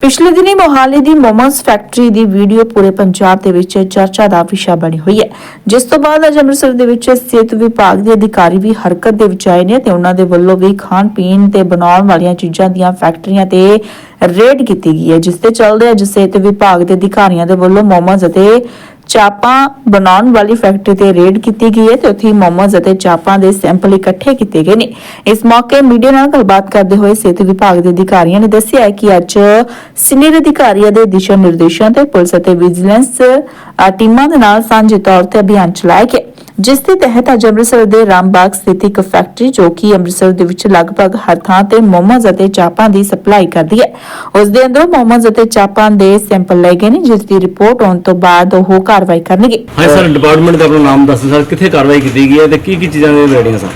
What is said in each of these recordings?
ਪਿਛਲੇ ਦਿਨੀ ਮੋਹਾਲੀ ਦੀ ਮੋਮੋਸ ਫੈਕਟਰੀ ਦੀ ਵੀਡੀਓ ਪੂਰੇ ਪੰਜਾਬ ਦੇ ਵਿੱਚ ਚਰਚਾ ਦਾ ਵਿਸ਼ਾ ਬਣੀ ਹੋਈ ਹੈ। ਜਿਸ ਤੋਂ ਬਾਅਦ ਅੱਜ ਅੰਮ੍ਰਿਤਸਰ ਦੇ ਵਿੱਚ ਸਿਹਤ ਵਿਭਾਗ ਦੇ ਅਧਿਕਾਰੀ ਵੀ ਹਰਕਤ ਦੇ ਵਿੱਚ ਆਏ ਨੇ ਤੇ ਉਹਨਾਂ ਦੇ ਵੱਲੋਂ ਵੀ ਖਾਣ ਪੀਣ ਤੇ ਬਣਾਉਣ ਵਾਲੀਆਂ ਚੀਜ਼ਾਂ ਦੀਆਂ ਫੈਕਟਰੀਆਂ ਤੇ ਰੇਡ ਕੀਤੀ ਗਈ ਹੈ। ਜਿਸ ਤੇ ਚੱਲਦੇ ਅੱਜ ਸਿਹਤ ਵਿਭਾਗ ਦੇ ਅਧਿਕਾਰੀਆਂ ਦੇ ਵੱਲੋਂ ਮੋਮਸ ਅਤੇ ਚਾਪਾਂ ਬਣਾਉਣ ਵਾਲੀ ਫੈਕਟਰੀ ਤੇ ਰੇਡ ਕੀਤੀ ਗਈ ਹੈ ਤੇ ਉੱਥੇ ਮੋਮੋਜ਼ ਅਤੇ ਚਾਪਾਂ ਦੇ ਸੈਂਪਲ ਇਕੱਠੇ ਕੀਤੇ ਗਏ ਨੇ। ਇਸ ਮੌਕੇ ਮੀਡੀਆ ਨਾਲ ਗੱਲਬਾਤ ਕਰਦੇ ਹੋਏ ਸਿਹਤ ਵਿਭਾਗ ਦੇ ਅਧਿਕਾਰੀਆਂ ਨੇ ਦੱਸਿਆ ਕਿ ਅੱਜ ਸੀਨੀਅਰ ਅਧਿਕਾਰੀਆਂ ਦੇ ਦਿਸ਼ਾ ਨਿਰਦੇਸ਼ਾਂ ਤੇ ਪੁਲਿਸ ਅਤੇ ਵਿਜੀਲੈਂਸ ਟੀਮਾਂ ਦੇ ਨਾਲ ਸਾਂਝੇ ਤੌਰ ਤੇ ਅਭਿਆਨ ਚਲਾਇਆ ਗਿਆ। ਜਿਸ ਦੇ ਤਹਿਤ ਅੱਜ ਅੰਮ੍ਰਿਤਸਰ ਦੇ ਰਾਮਬਾਗ ਸਥਿਤ ਇੱਕ ਫੈਕਟਰੀ ਜੋ ਕਿ ਅੰਮ੍ਰਿਤਸਰ ਦੇ ਵਿੱਚ ਲਗਭਗ ਹਰ ਥਾਂ ਤੇ ਮੋਮੋਜ਼ ਅਤੇ ਚਾਪਾਂ ਦੀ ਸਪਲਾਈ ਕਰਦੀ ਹੈ। ਉਸ ਦੇ ਅੰਦਰੋਂ ਮੋਮੋਜ਼ ਅਤੇ ਚਾਪਾਂ ਦੇ ਸੈਂਪਲ ਲਏ ਗਏ ਨੇ, ਜਿਸ ਦੀ ਰਿਪੋਰਟ ਆਉਣ ਤੋਂ ਬਾਅਦ ਉਹ ਕਾਰਵਾਈ ਕਰਨਗੇ। ਹਾਂ ਸਰ ਡਿਪਾਰਟਮੈਂਟ ਦਾ ਆਪਣਾ ਨਾਮ ਦੱਸੋ ਸਰ ਕਿੱਥੇ ਕਾਰਵਾਈ ਕੀਤੀ ਗਈ ਹੈ ਤੇ ਕੀ ਕੀ ਚੀਜ਼ਾਂ ਦੇ ਰੈਡੀਆਂ ਸਰ?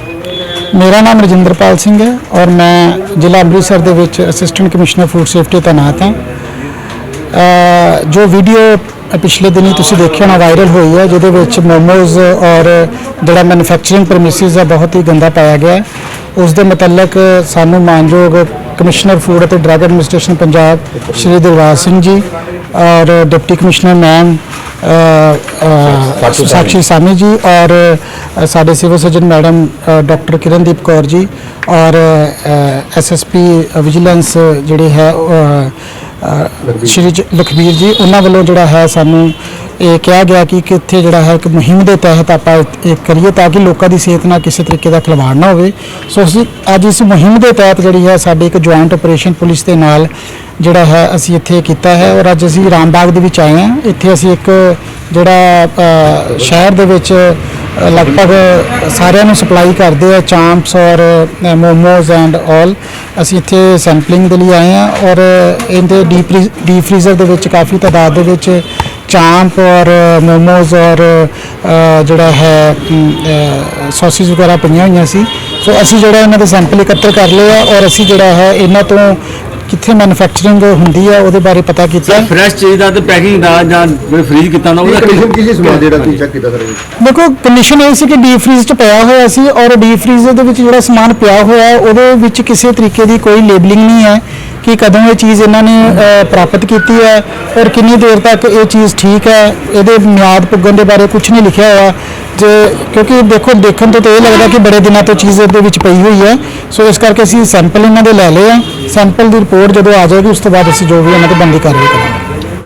ਮੇਰਾ ਨਾਮ ਰਜਿੰਦਰਪਾਲ ਸਿੰਘ ਹੈ ਔਰ ਮੈਂ ਜ਼ਿਲ੍ਹਾ ਅੰਮ੍ਰਿਤਸਰ ਦੇ ਵਿੱਚ ਅਸਿਸਟੈਂਟ ਕਮਿਸ਼ਨਰ ਫੂਡ ਸੇਫਟੀ ਤੈਨਾਤ ਹਾਂ। ਜੋ ਵੀਡੀਓ ਪਿਛਲੇ ਦਿਨੀ ਤੁਸੀਂ ਦੇਖਿਆ ਹੋਣਾ ਵਾਇਰਲ ਹੋਈ ਹੈ ਜਿਹਦੇ ਵਿੱਚ ਮੋਮੋਜ਼ ਔਰ ਜਿਹੜਾ ਮੈਨੂਫੈਕਚਰਿੰਗ ਪ੍ਰੈਮਿਸਿਸ ਹੈ ਬਹੁਤ ਹੀ ਗੰਦਾ ਪਾਇਆ ਗਿਆ ਹੈ। ਉਸ ਦੇ ਮੁਤਲਕ ਸਾਨੂੰ ਮਾਨਯੋਗ ਕਮਿਸ਼ਨਰ ਫੂਡ ਅਤੇ ਡਰੱਗ ਐਡਮਿਨਿਸਟ੍ਰੇਸ਼ਨ ਪੰਜਾਬ ਸ਼੍ਰੀ ਦਿਲਰਾਜ ਸਿੰਘ ਜੀ ਔਰ deputy commissioner ma'am Sakshi Sawhney. Ji ਔਰ ਸਾਡੇ civil surgeon madam doctor Kirandeep Kaur ji ਔਰ ਐਸਐਸਪੀ ਵਿਜੀਲੈਂਸ ਜਿਹੜੇ ਹੈ ਸ਼੍ਰੀ ਲਖਬੀਰ ਜੀ ਉਹਨਾਂ ਵੱਲੋਂ ਜਿਹੜਾ ਹੈ ਸਾਨੂੰ ਇਹ ਕਿਹਾ ਗਿਆ ਕਿ ਕਿੱਥੇ ਜਿਹੜਾ ਹੈ ਇੱਕ ਮੁਹਿੰਮ ਦੇ ਤਹਿਤ ਆਪਾਂ ਇਹ ਕਰੀਏ ਤਾਂ ਕਿ ਲੋਕਾਂ ਦੀ ਸਿਹਤ ਨਾਲ ਕਿਸੇ ਤਰੀਕੇ ਦਾ ਖਿਲਵਾੜ ਨਾ ਹੋਵੇ। ਸੋ ਅਸੀਂ ਅੱਜ ਇਸ ਮੁਹਿੰਮ ਦੇ ਤਹਿਤ ਜਿਹੜੀ ਹੈ ਸਾਡੇ ਇੱਕ ਜੁਆਇੰਟ ਆਪਰੇਸ਼ਨ ਪੁਲਿਸ ਦੇ ਨਾਲ ਜਿਹੜਾ ਹੈ, ਅਸੀਂ ਇੱਥੇ ਕੀਤਾ ਹੈ ਔਰ ਅੱਜ ਅਸੀਂ ਰਾਮਬਾਗ ਦੇ ਵਿੱਚ ਆਏ ਹਾਂ। ਇੱਥੇ ਅਸੀਂ ਇੱਕ, ਜਿਹੜਾ ਸ਼ਹਿਰ ਦੇ ਵਿੱਚ ਲਗਭਗ ਸਾਰਿਆਂ ਨੂੰ ਸਪਲਾਈ ਕਰਦੇ ਆ ਚਾਂਪਸ ਔਰ ਮੋਮੋਜ਼ ਐਂਡ ਆਲ ਅਸੀਂ ਇੱਥੇ ਸੈਂਪਲਿੰਗ ਦੇ ਲਈ ਆਏ ਹਾਂ ਔਰ ਇਹਦੇ ਡੀਪ ਡੀਪ ਫ੍ਰੀਜ਼ਰ ਦੇ ਵਿੱਚ ਕਾਫੀ ਤਾਦਾਦ ਦੇ ਵਿੱਚ ਚਾਂਪ ਔਰ ਮੋਮੋਜ਼ ਔਰ ਜਿਹੜਾ ਹੈ ਸੌਸਿਸ ਵਗੈਰਾ ਪਈਆਂ ਹੋਈਆਂ ਸੀ। ਸੋ ਅਸੀਂ ਜਿਹੜਾ ਇਹਨਾਂ ਦੇ ਸੈਂਪਲ ਇਕੱਤਰ ਕਰ ਲਏ ਆ ਔਰ ਅਸੀਂ ਜਿਹੜਾ ਹੈ, ਇਹਨਾਂ ਤੋਂ ਕਿੱਥੇ ਮੈਨੂਫੈਕਚਰਿੰਗ ਹੁੰਦੀ ਹੈ ਉਹਦੇ ਬਾਰੇ ਪਤਾ ਕੀਤਾ। ਸਰ ਫਰੈਸ਼ ਚੀਜ਼ ਦਾ ਤੇ ਪੈਕਿੰਗ ਦਾ ਜਾਂ ਫ੍ਰੀਜ ਕੀਤਾ ਨਾ ਉਹਦਾ ਕੰਡੀਸ਼ਨ ਕੀ ਸੀ ਸਮਾਨ ਜਿਹੜਾ ਤੁਸੀਂ ਚੈੱਕ ਕੀਤਾ ਸਰ ਦੇਖੋ ਕੰਡੀਸ਼ਨ ਇਹ ਸੀ ਕਿ ਡੀਪ ਫ੍ਰੀਜ਼ 'ਚ ਪਿਆ ਹੋਇਆ ਸੀ ਔਰ ਡੀਪ ਫ੍ਰੀਜ਼ਰ ਦੇ ਵਿੱਚ ਜਿਹੜਾ ਸਮਾਨ ਪਿਆ ਹੋਇਆ ਹੈ ਉਹਦੇ ਵਿੱਚ ਕਿਸੇ ਤਰੀਕੇ ਦੀ ਕੋਈ ਲੇਬਲਿੰਗ ਨਹੀਂ ਹੈ ਕਿ ਕਦੋਂ ਇਹ ਚੀਜ਼ ਇਹਨਾਂ ਨੇ ਪ੍ਰਾਪਤ ਕੀਤੀ ਹੈ ਔਰ ਕਿੰਨੀ ਦੇਰ ਤੱਕ ਇਹ ਚੀਜ਼ ਠੀਕ ਹੈ। ਇਹਦੇ ਮਿਆਦ ਪੁੱਗਣ ਦੇ ਬਾਰੇ ਕੁਝ ਨਹੀਂ ਲਿਖਿਆ ਹੋਇਆ। ਜੇ ਕਿਉਂਕਿ ਦੇਖੋ ਦੇਖਣ ਤੋਂ ਤਾਂ ਇਹ ਲੱਗਦਾ ਕਿ ਬੜੇ ਦਿਨਾਂ ਤੋਂ ਚੀਜ਼ ਇਹਦੇ ਵਿੱਚ ਪਈ ਹੋਈ ਹੈ। ਸੋ ਇਸ ਕਰਕੇ ਅਸੀਂ ਸੈਂਪਲ ਇਹਨਾਂ ਦੇ ਲੈ ਲਏ ਆ। ਸੈਂਪਲ ਦੀ ਰਿਪੋਰਟ ਜਦੋਂ ਆ ਜਾਏਗੀ, ਉਸ ਤੋਂ ਬਾਅਦ ਅਸੀਂ ਜੋ ਵੀ ਉਹਨਾਂ ਤੇ ਬੰਦੀ ਕਾਰਵਾਈ ਕਰਾਂਗੇ।